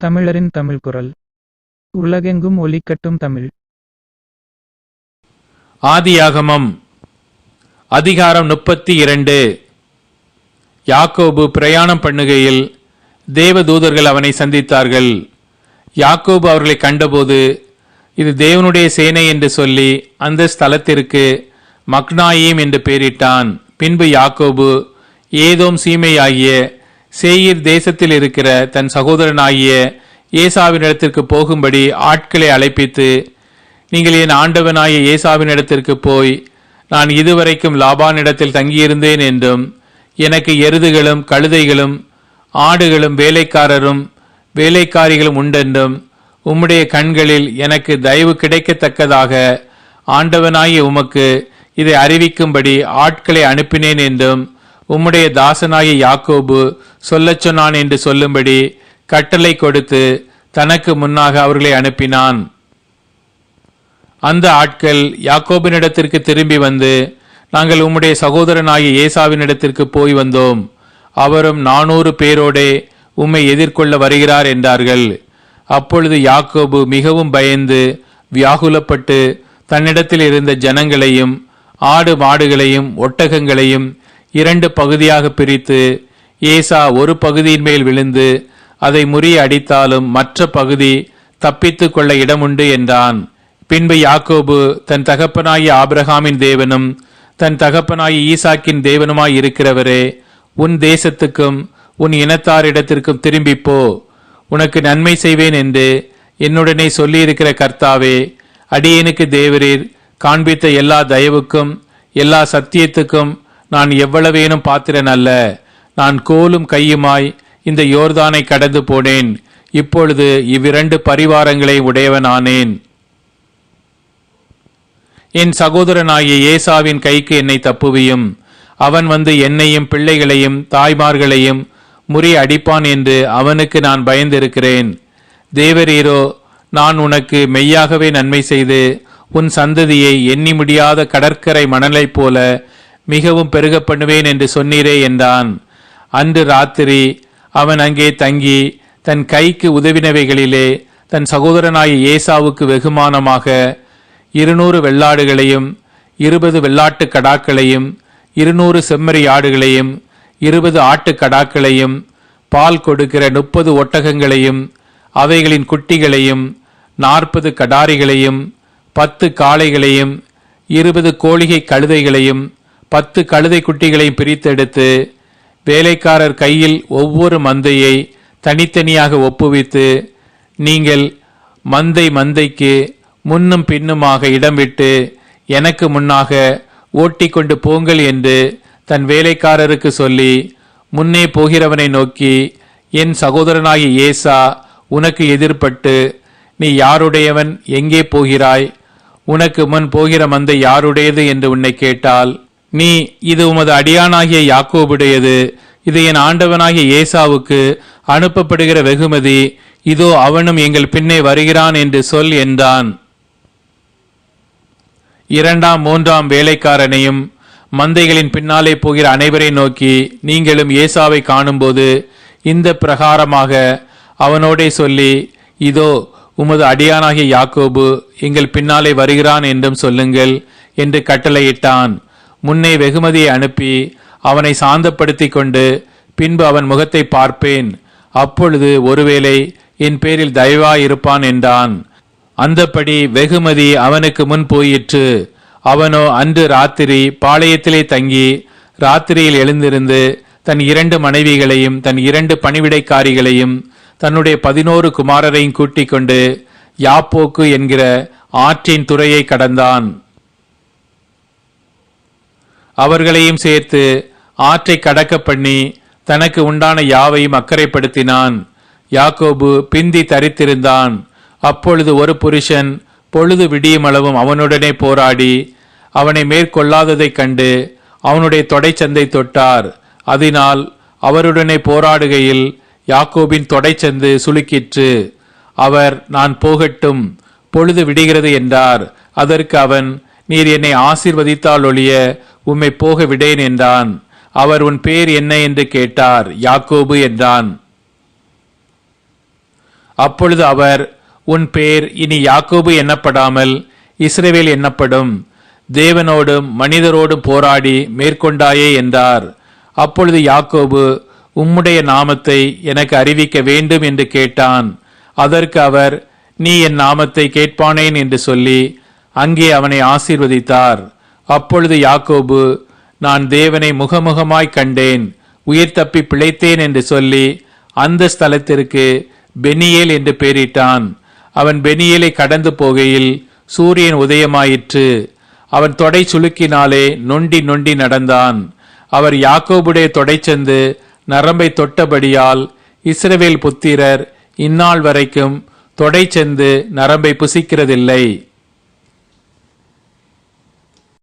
தமிழரின் தமிழ் குரல். உலகெங்கும் ஒலிக்கட்டும் தமிழ். ஆதியாகமம். அதிகாரம் முப்பத்தி இரண்டு யாக்கோபு பிரயாணம் பண்ணுகையில் தேவதூதர்கள் அவனை சந்தித்தார்கள். யாக்கோபு அவர்களை கண்டபோது இது தேவனுடைய சேனை என்று சொல்லி அந்த ஸ்தலத்திற்கு மக்னாயீம் என்று பெயரிட்டான். பின்பு யாக்கோபு ஏதோம் சீமையாகிய சேயிர் தேசத்தில் இருக்கிற தன் சகோதரனாகிய ஏசாவினிடத்திற்கு போகும்படி ஆட்களை அழைப்பித்து நீங்கள் என் ஆண்டவனாய ஏசாவினிடத்திற்கு போய் நான் இதுவரைக்கும் லாபானிடத்தில் தங்கியிருந்தேன் என்றும் எனக்கு எருதுகளும் கழுதைகளும் ஆடுகளும் வேலைக்காரரும் வேலைக்காரிகளும் உண்டென்றும் உம்முடைய கண்களில் எனக்கு தயவு கிடைக்கத்தக்கதாக ஆண்டவனாகிய உமக்கு இதை அறிவிக்கும்படி ஆட்களை அனுப்பினேன் என்றும் உம்முடைய தாசனாகிய யாக்கோபு சொல்லச் சொன்னான் என்று சொல்லும்படி கட்டளை கொடுத்து தனக்கு முன்னாக அவர்களை அனுப்பினான். அந்த ஆட்கள் யாக்கோபினிடத்திற்கு திரும்பி வந்து நாங்கள் உம்முடைய சகோதரனாகிய ஏசாவினிடத்திற்கு போய் வந்தோம். அவரும் நானூறு பேரோடே உம்மை எதிர்கொள்ள வருகிறார் என்றார்கள். அப்பொழுது யாக்கோபு மிகவும் பயந்து வியாகுலப்பட்டு தன்னிடத்தில் இருந்த ஜனங்களையும் ஆடு மாடுகளையும் ஒட்டகங்களையும் இரண்டு பகுதியாக பிரித்து ஏசா ஒரு பகுதியின் மேல் விழுந்து அதை முறிய அடித்தாலும் மற்ற பகுதி தப்பித்துக் கொள்ள இடமுண்டு என்றான். பின்பு யாக்கோபு தன் தகப்பனாகிய ஆபிரகாமின் தேவனும் தன் தகப்பனாகிய ஈசாக்கின் தேவனுமாய் இருக்கிறவரே உன் தேசத்துக்கும் உன் இனத்தாரிடத்திற்கும் திரும்பிப்போ உனக்கு நன்மை செய்வேன் என்று என்னுடனே சொல்லியிருக்கிற கர்த்தாவே அடியேனுக்கு தேவரீர் காண்பித்த எல்லா தயவுக்கும் எல்லா சத்தியத்துக்கும் நான் எவ்வளவேனும் பாத்திரன் அல்ல. நான் கோலும் கையுமாய் இந்த யோர்தானை கடந்து போனேன். இப்பொழுது இவ்விரண்டு பரிவாரங்களை உடையவனானேன். என் சகோதரனாகிய ஏசாவின் கைக்கு என்னை தப்புவியும். அவன் வந்து என்னையும் பிள்ளைகளையும் தாய்மார்களையும் முறி அடிப்பான் என்று அவனுக்கு நான் பயந்திருக்கிறேன். தேவரீரோ நான் உனக்கு மெய்யாகவே நன்மை செய்து உன் சந்ததியை எண்ணி முடியாத கடற்கரை மணலைப் போல மிகவும் பெருக பண்ணுவேன் என்று சொன்னீரே என்றான். அன்று ராத்திரி அவன் அங்கே தங்கி தன் கைக்கு உதவினவைகளிலே தன் சகோதரனாய ஏசாவுக்கு வெகுமானமாக இருநூறு வெள்ளாடுகளையும் இருபது வெள்ளாட்டு கடாக்களையும் இருநூறு செம்மறி ஆடுகளையும் இருபது ஆட்டு கடாக்களையும் பால் கொடுக்கிற முப்பது ஒட்டகங்களையும் அவைகளின் குட்டிகளையும் நாற்பது கடாரிகளையும் பத்து காளைகளையும் இருபது கோழிகை கழுதைகளையும் பத்து கழுதை குட்டிகளையும் பிரித்தெடுத்து வேலைக்காரர் கையில் ஒவ்வொரு மந்தையை தனித்தனியாக ஒப்புவித்து நீங்கள் மந்தை மந்தைக்கு முன்னும் பின்னுமாக இடம் விட்டு எனக்கு முன்னாக ஓட்டிக்கொண்டு போங்கள் என்று தன் வேலைக்காரருக்கு சொல்லி முன்னே போகிறவனை நோக்கி என் சகோதரனாகிய ஏசா உனக்கு எதிர்பட்டு நீ யாருடையவன்? எங்கே போகிறாய்? உனக்கு முன் போகிற மந்தை யாருடையது? என்று உன்னை கேட்டால் நீ இது உமது அடியானாகிய யாக்கோபுடையது. இது என் ஆண்டவனாகிய ஏசாவுக்கு அனுப்பப்படுகிற வெகுமதி. இதோ அவனும் எங்கள் பின்னே வருகிறான் என்று சொல் என்றான். இரண்டாம் மூன்றாம் வேலைக்காரனையும் மந்தைகளின் பின்னாலே போகிற அனைவரை நோக்கி நீங்களும் ஏசாவை காணும்போது இந்த பிரகாரமாக அவனோடே சொல்லி இதோ உமது அடியானாகிய யாக்கோபு எங்கள் பின்னாலே வருகிறான் என்றும் சொல்லுங்கள் என்று கட்டளையிட்டான். முன்னே வெகுமதியை அனுப்பி அவனை சாந்தப்படுத்தி கொண்டு பின்பு அவன் முகத்தை பார்ப்பேன். அப்பொழுது ஒருவேளை என் பேரில் தயவாயிருப்பான் என்றான். அந்தப்படி வெகுமதி அவனுக்கு முன் போயிற்று. அவனோ அன்று ராத்திரி பாளையத்திலே தங்கி ராத்திரியில் எழுந்திருந்து தன் இரண்டு மனைவிகளையும் தன் இரண்டு பணிவிடைக்காரிகளையும் தன்னுடைய பதினோரு குமாரரையும் கூட்டிக் கொண்டு யாப்போக்கு என்கிற ஆற்றின் துறையை கடந்தான். அவர்களையும் சேர்த்து ஆற்றை கடக்க பண்ணி தனக்கு உண்டான யாவையும் அக்கறைப்படுத்தினான். யாக்கோபு பிந்தி தரித்திருந்தான். அப்பொழுது ஒரு புருஷன் பொழுது விடியுமளவும் அவனுடனே போராடி அவனை மேற்கொள்ளாததைக் கண்டு அவனுடைய தொடைச்சந்தை தொட்டார். அதனால் அவருடனே போராடுகையில் யாக்கோபின் தொடைச்சந்து சுளுக்கிற்று. அவர் நான் போகட்டும் பொழுது விடுகிறது என்றார். அதற்கு அவன் நீர் என்னை ஆசிர்வதித்தால் ஒழிய உம்மை போக விடேன் என்றான். அவர் உன் பேர் என்ன என்று கேட்டார். யாக்கோபு என்றான். அப்பொழுது அவர் உன் பேர் இனி யாக்கோபு எண்ணப்படாமல் இஸ்ரேவேல் எண்ணப்படும் தேவனோடும் மனிதரோடும் போராடி மேற்கொண்டாயே என்றார். அப்பொழுது யாக்கோபு உம்முடைய நாமத்தை எனக்கு அறிவிக்க வேண்டும் என்று கேட்டான். அதற்கு அவர் நீ என் நாமத்தை கேட்பானேன் என்று சொல்லி அங்கே அவனை ஆசீர்வதித்தார். அப்பொழுது யாக்கோபு நான் தேவனை முகமுகமாய் கண்டேன் உயிர் தப்பி பிழைத்தேன் என்று சொல்லி அந்த ஸ்தலத்திற்கு பெனியேல் என்று பெயரிட்டான். அவன் பெனியேலை கடந்து போகையில் சூரியன் உதயமாயிற்று. அவன் தொடை சுளுக்கினாலே நொண்டி நொண்டி நடந்தான். அவர் யாக்கோபுடைய தொடைச்சந்து நரம்பை தொட்டபடியால் இஸ்ரவேல் புத்திரர் இந்நாள் வரைக்கும் தொடைச்சந்து நரம்பை புசிக்கிறதில்லை.